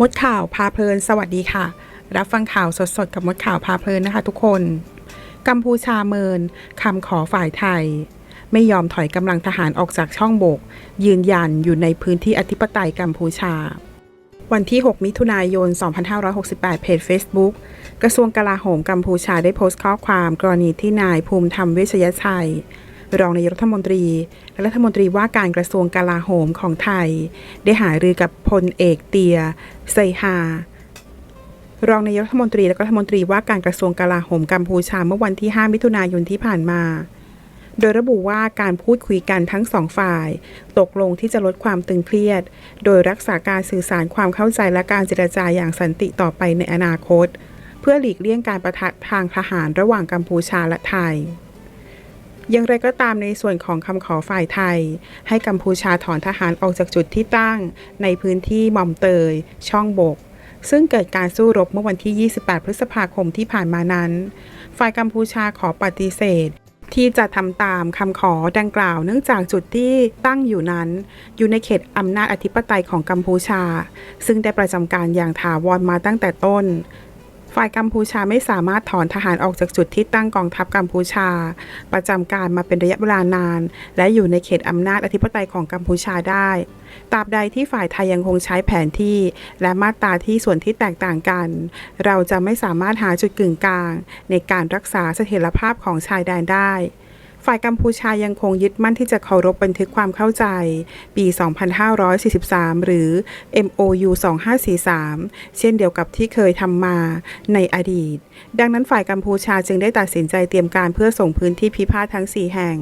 มดข่าวพาเพลิน สวัสดีค่ะ รับฟังข่าวสดๆ กับมดข่าวพาเพลินนะคะทุกคน กัมพูชาเมินคำขอฝ่ายไทย ไม่ยอมถอยกำลังทหารออกจากช่องบก ยืนยันอยู่ในพื้นที่อธิปไตยกัมพูชา วันที่ 6 มิถุนายน 2568 เพจ Facebook กระทรวงกลาโหมกัมพูชาได้โพสต์ข้อความกรณีที่นายภูมิธรรมเวชยชัย รองนายกรัฐมนตรี และรัฐมนตรีว่าการกระทรวงกลาโหมของไทย ได้หารือกับพลเอกเตียไซฮารองนายกรัฐมนตรีและรัฐมนตรีว่าการกระทรวงกลาโหมกัมพูชาเมื่อวันที่ 5 มิถุนายนที่ผ่านมา โดยระบุว่าการพูดคุยกันทั้งสองฝ่าย ตกลงที่จะลดความตึงเครียด โดยรักษาการสื่อสารความเข้าใจและการเจรจาอย่างสันติต่อไปในอนาคต เพื่อหลีกเลี่ยงการประทะทางทหารระหว่างกัมพูชาและไทย อย่างไรก็ตามในส่วนของคำขอฝ่ายไทย ให้กัมพูชาถอนทหารออกจากจุดที่ตั้ง ในพื้นที่มอมเตย ช่องบก ซึ่งเกิดการสู้รบเมื่อวันที่ 28 พฤษภาคมที่ผ่านมานั้น ฝ่ายกัมพูชาขอปฏิเสธที่จะทำตามคำขอดังกล่าว เนื่องจากจุดที่ตั้งอยู่นั้น อยู่ในเขตอำนาจอธิปไตยของกัมพูชา ซึ่งได้ประจำการอย่างถาวรมาตั้งแต่ต้น ฝ่ายกัมพูชาไม่สามารถถอนทหารออกจากจุดที่ตั้งกองทัพกัมพูชา ประจำการมาเป็นระยะเวลานาน และอยู่ในเขตอำนาจอธิปไตยของกัมพูชาได้ตราบใดที่ฝ่ายไทยยังคงใช้แผนที่ และมาตราที่ส่วนที่แตกต่างกัน เราจะไม่สามารถหาจุดกึ่งกลาง ในการรักษาเสถียรภาพของชายแดนได้ ฝ่ายกัมพูชายังคงยึดมั่นที่จะเคารพบันทึกความเข้าใจ ปี 2543 หรือ MOU 2543 เช่นเดียวกับที่เคยทำมาในอดีต ดังนั้นฝ่ายกัมพูชาจึงได้ตัดสินใจเตรียมการเพื่อส่งพื้นที่พิพาททั้ง 4 แห่ง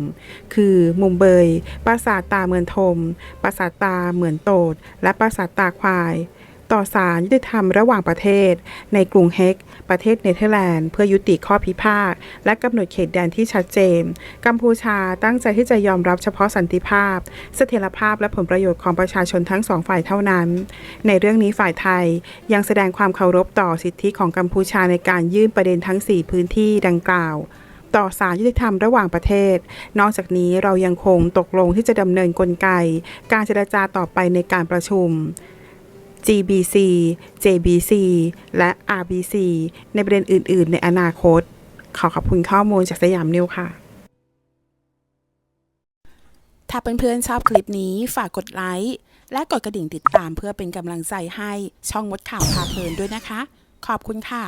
คือ มุมเบย ปราสาทตาเมือนทม ปราสาทตาเหมือนโตด และปราสาทตาควาย ต่อศาลยุติธรรมระหว่างประเทศ ในกรุงเฮก ประเทศเนเธอร์แลนด์ เพื่อยุติข้อพิพาทและกำหนดเขตแดนที่ชัดเจน กัมพูชาตั้งใจที่จะยอมรับเฉพาะสันติภาพ เสถียรภาพและผลประโยชน์ของประชาชนทั้งสองฝ่ายเท่านั้น ในเรื่องนี้ฝ่ายไทยยังแสดงความเคารพต่อสิทธิของกัมพูชาในการยื่นประเด็นทั้ง 4 พื้นที่ดังกล่าวต่อศาลยุติธรรมระหว่างประเทศ นอกจากนี้เรายังคงตกลงที่จะดำเนินกลไก การเจรจาต่อไปในการประชุม GBC JBC และ RBC ในประเด็นอื่น ๆ ในอนาคต ขอขอบคุณข้อมูลจากสยามนิวค่ะ ถ้าเพื่อนๆชอบคลิปนี้ฝากกดไลค์ และกดกระดิ่งติดตามเพื่อเป็นกำลังใจให้ช่องมดข่าวพาเพลินด้วยนะคะ ขอบคุณค่ะ